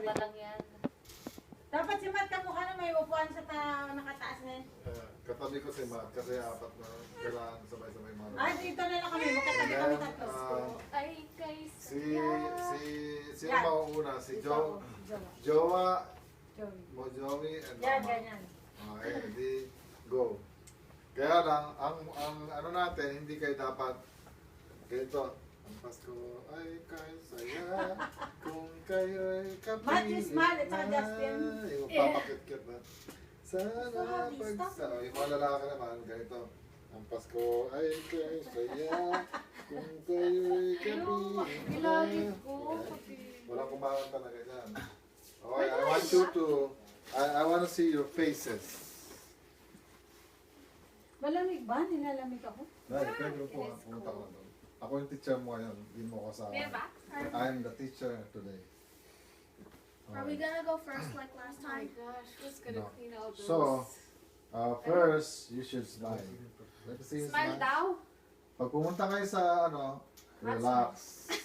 pa lang yan. Dapat si Matt kamukha na may upuan sa ta nakataas na yun. Eh, katabi ko si Matt kasi apat na kailangan sabay-sabay mga. Ah, dito na lang kami. Magkatabi kami tatlo. Ah, Ay, kay si, si, sino Yan. mauuna? Si Joe, Jowa. Jowa, Joey. Mo Joey, and Yan, Mama. ganyan. Okay, hindi, go. Kaya lang, ang, ang ano natin, hindi kayo dapat, ganito, ang Pasko ay kay saya, kung kayo'y kapili. Matthew, smile, at saka Justin. Yung papakit-kit na. Sana pag sa, yung mga lalaki naman, ganito. Ang Pasko ay kay saya, kung kayo'y kapili. Ilagit ko. Walang kumakanta na ganyan. Okay, I want you to, I, I want to see your faces. Malamig ba? Nilalamig ako. Dahil, pwede po nga, pumunta ka na doon. Ako yung teacher mo ngayon, hindi mo kasama. Meron ba? I'm the teacher today. Are we gonna go first like last Oh my time? gosh, who's gonna No. clean all those? So, uh, first, you should smile. Let me see you Smile smile. daw? Pag pumunta kayo sa, ano, relax.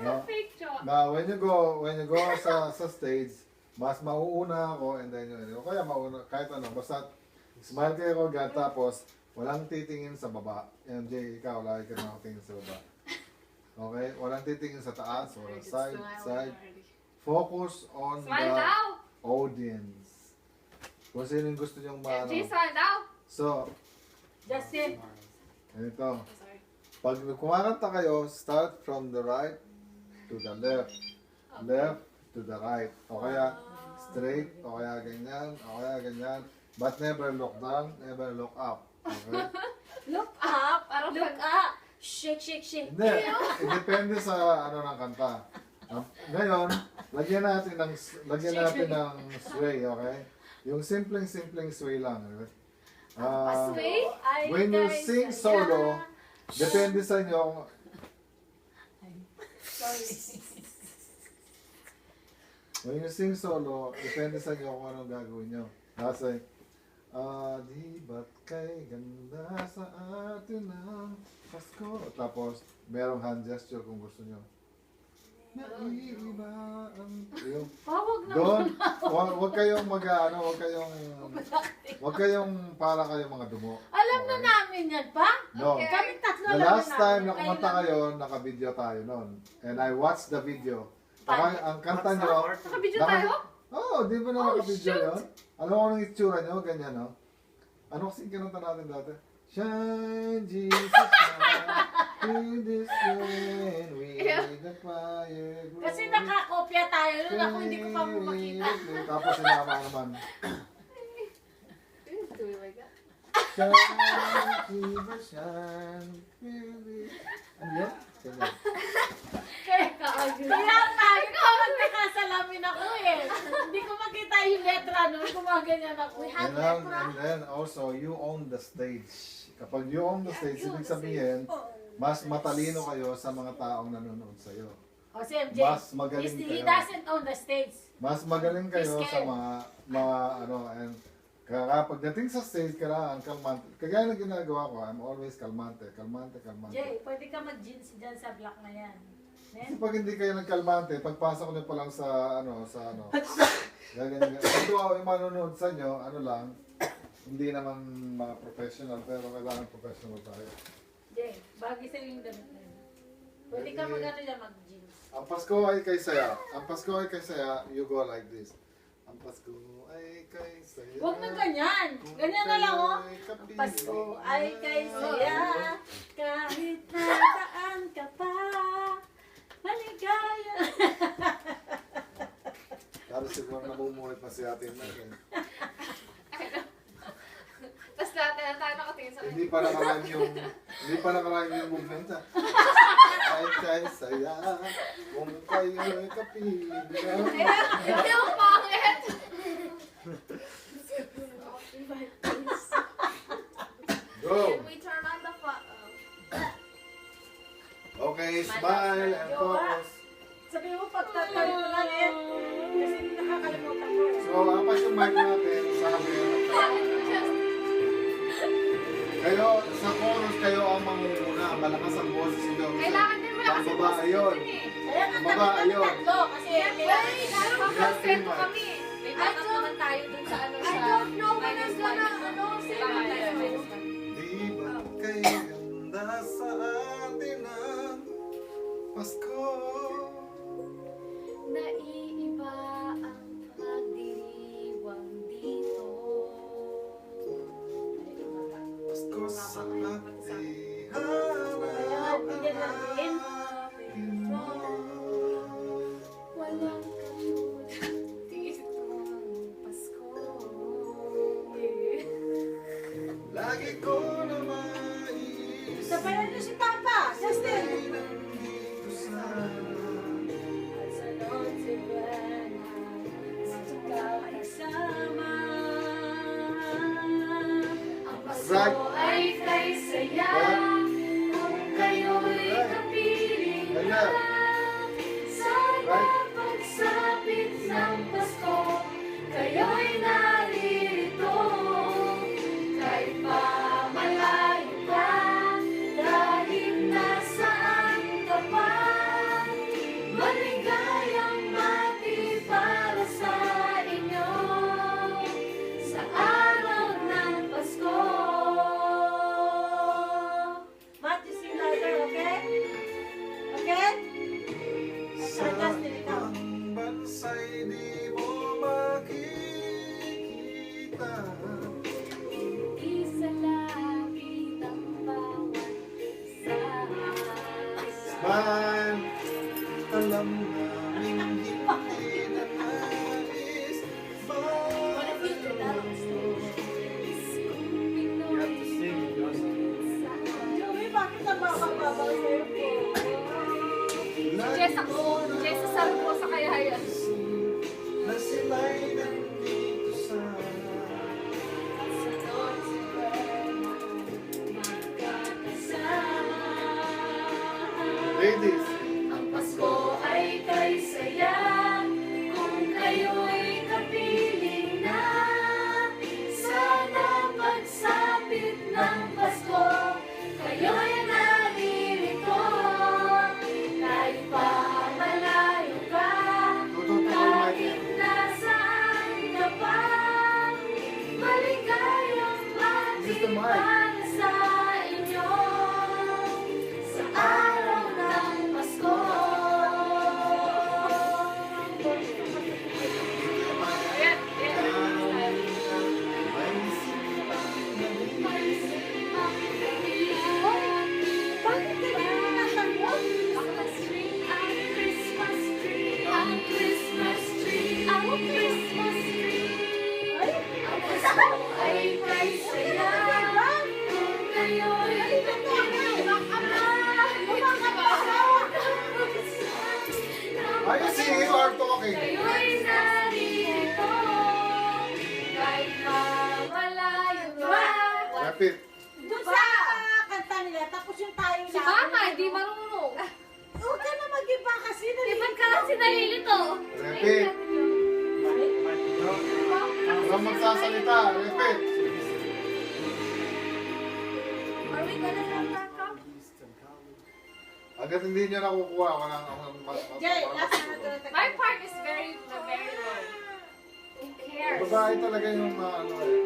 No? Fake job. Now, when you go, when you go sa, sa stage, mas mauuna ako and then yun. O kaya mauna, kahit ano, basta smile kayo agad tapos walang titingin sa baba. MJ, ikaw, lagi ka nakatingin sa baba. Okay? Walang titingin sa taas, walang side, side. Focus on Smile the daw! audience. Kung sino yung gusto nyong maano. MJ, smile daw! So, Justin. ganito. Sorry. Pag kumakanta kayo, start from the right to the left. Left to the right. O kaya straight, o kaya ganyan, o kaya ganyan. But never look down, never look up. Okay? Look up. Parang Look pag- up. Shake, shake, shake. Hindi, depende sa ano ng kanta. Ah, Ngayon, lagyan natin ng lagyan natin ng sway, okay? Yung simpleng-simpleng sway lang. Okay? Ah, Sway? Ay, when you guys, sing solo, depende sa inyo Sorry. When you sing solo, depende sa inyo kung anong gagawin nyo. Kasi, ah, di ba't kay ganda sa atin ang Pasko? Tapos, merong hand gesture kung gusto nyo. Naiiba ang... Yung, Pawag na. doon, wag, wag kayong mag, ano, wag kayong, wag kayong para kayong mga dumo. Alam na Okay? namin yan pa. No. Okay. Kami tatlo The alam last na time namin. na kumanta lang. kayo, naka-video tayo noon. And I watched the video. Ang, ang kanta nyo, Nakabidyo Naka- tayo? Oo, oh, di ba na Oh, naka-video shoot! yun? Alam mo anong itsura nyo? Ganyan, no? Ano kasi kinanta natin dati? Shine, Jesus, shine in this rain glory. Kasi nakakopya tayo nun. Ako hindi ko pa mo makita. Tapos sinama naman. Shine, Jesus, shine. Ano yun? Kaya, tayo ko magkakasalamin ako eh. Hindi ko makita yung letra nun. Gumaganyan ako. We have And then, letra. and then also, you own the stage. Kapag you own the stage, ibig sabihin, mas matalino kayo sa mga taong nanonood sa'yo. O si MJ. Mas magaling He- He kayo. doesn't own the stage. Mas magaling kayo He's sa scared. mga, mga ano, and kaya pagdating sa stage, kailangan kalmante. Kagaya na ginagawa ko, I'm always kalmante, kalmante, kalmante. Jay, pwede ka mag-jeans dyan sa block na yan. Kasi Then, pag hindi kayo nagkalmante, pagpasok niyo pa lang sa, ano, sa ano, gaganyan. Although yung manonood sa inyo, ano lang, hindi naman mga professional, pero kailangan professional tayo. Jay, bagay sa'yo yung damit na yun. Pwede ka Pwede. mag-ano dyan, mag-jeans. Ang Pasko ay kay saya. Ang Pasko ay kay saya, you go like this. Ang Pasko ay kay saya. Huwag na ganyan. Ganyan na lang, oh. Kapili. Pasko ay kay saya, kahit nasaan ka pa. Maligaya. Tapos siguro namumuhit na si ate natin. Tapos lahat na lang tayo nakatingin sa Hindi pa nakaraan yung, hindi pa nakaraan yung movement ha. Ay kay saya, kung kayo'y kapili. Hindi Kayo, sa chorus kayo ang mangunguna. Malakas ang boses nyo. Kailangan din kasi Ang babae yun. Baba, kami ayun. tatlo. Kasi I don't magkakonsento kami. May backup naman tayo dun sa ano I sa don't know when I'm gonna, ano, Kailangan. Di ba kay ganda sa atin ang Pasko? Right. ay kay saya kung kayo'y kapiling na Jess ako. You or talking? Kayo'y narito. Kahit pa malayo pa. Repeat. Doon sa kanta nila, tapos yung tayong Si Mama, hindi marunong. Huwag ka na mag-iba kasi. Di ba't ka kasi nalilito? Repeat. Huwag magsasalita. Repeat. Agad hindi niya nakukuha. Walang walang mas Jay, last na. My part is very, very low. Who cares? Babae talaga yung mga ano eh.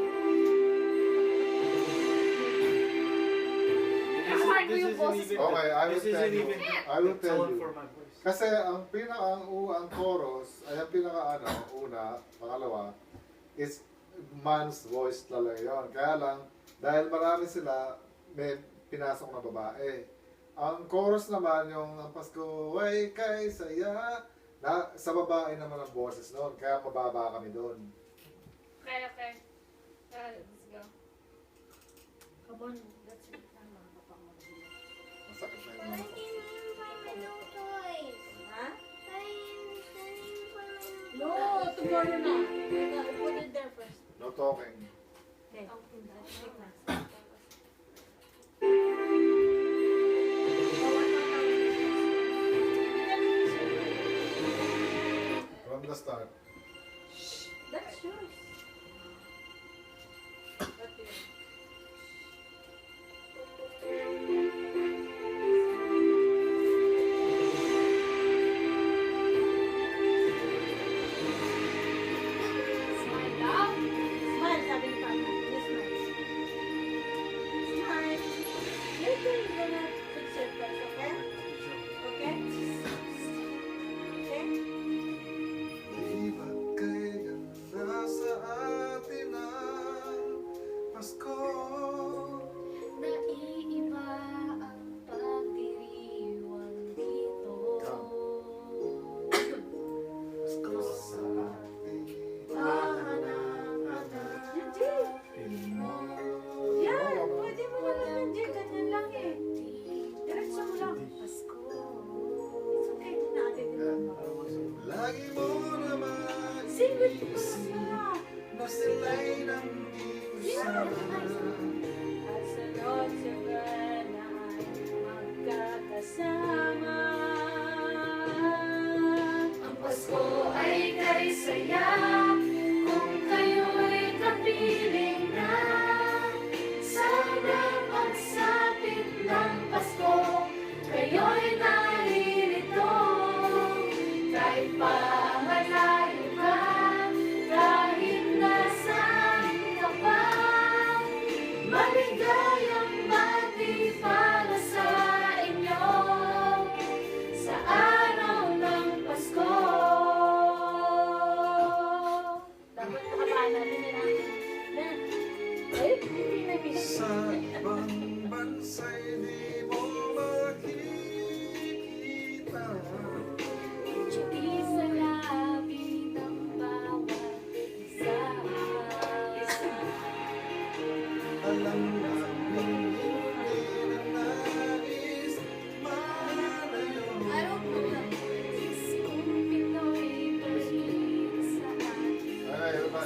Yung boses ko. Okay, I will This tell isn't you. even I will tell you. for my voice. Kasi ang pinaka ang, u- ang chorus, ay ang pinaka ano, una, pangalawa, is man's voice talaga yun. Kaya lang, dahil marami sila, may pinasok na babae. Ang chorus naman, yung ang Pasko ay kay saya, na, sa babae naman ang boses noon. Kaya mababa kami doon. Okay, okay. Uh, let's go. Come on, that's it. Tama, kapamagod. Masakit na But yung I mga my no No, tomorrow na. Ika- Put it there first. No talking. Okay. Take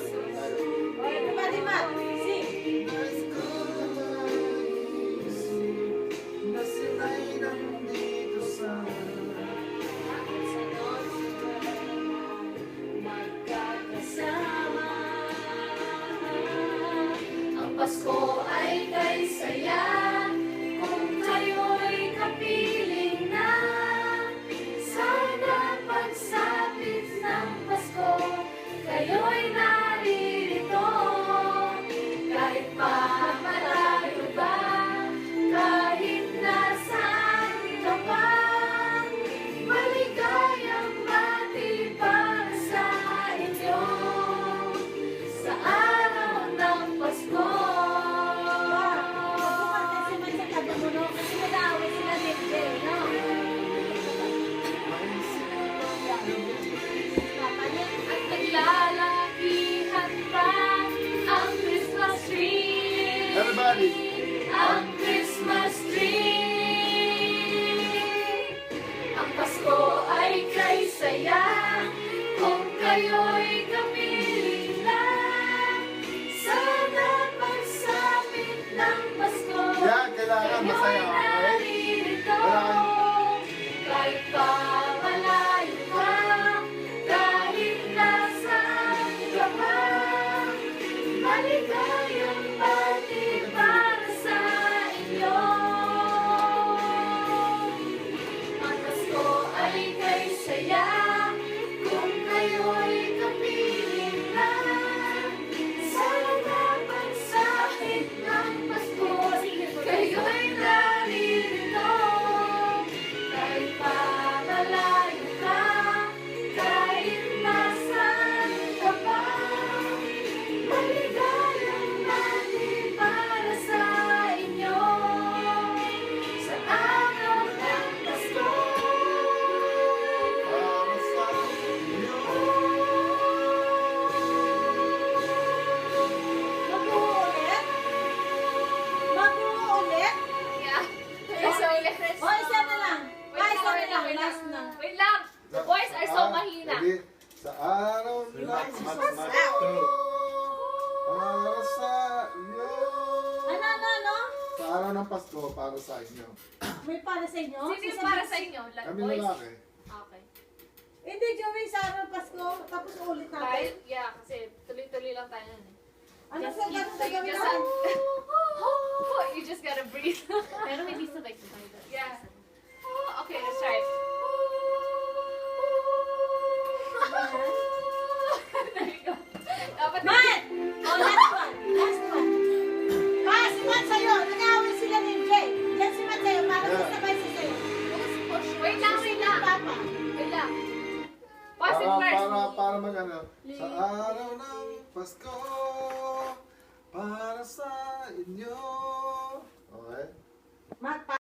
Amém. Wait last na. Wait lang. The boys are so mahina. Sa araw na ito. Para sa iyo. Ano, ano, ano? Sa araw ng Pasko, para sa inyo. May para sa inyo? Sino yung para sa inyo? Kami lalaki. Okay. Hindi, Joey, sa araw ng Pasko, tapos ulit natin. Dahil, yeah, kasi tuloy-tuloy lang tayo nun. Eh. Ano sa ganun sa gawin natin? You just gotta breathe. Pero may piece of exercise. Yeah.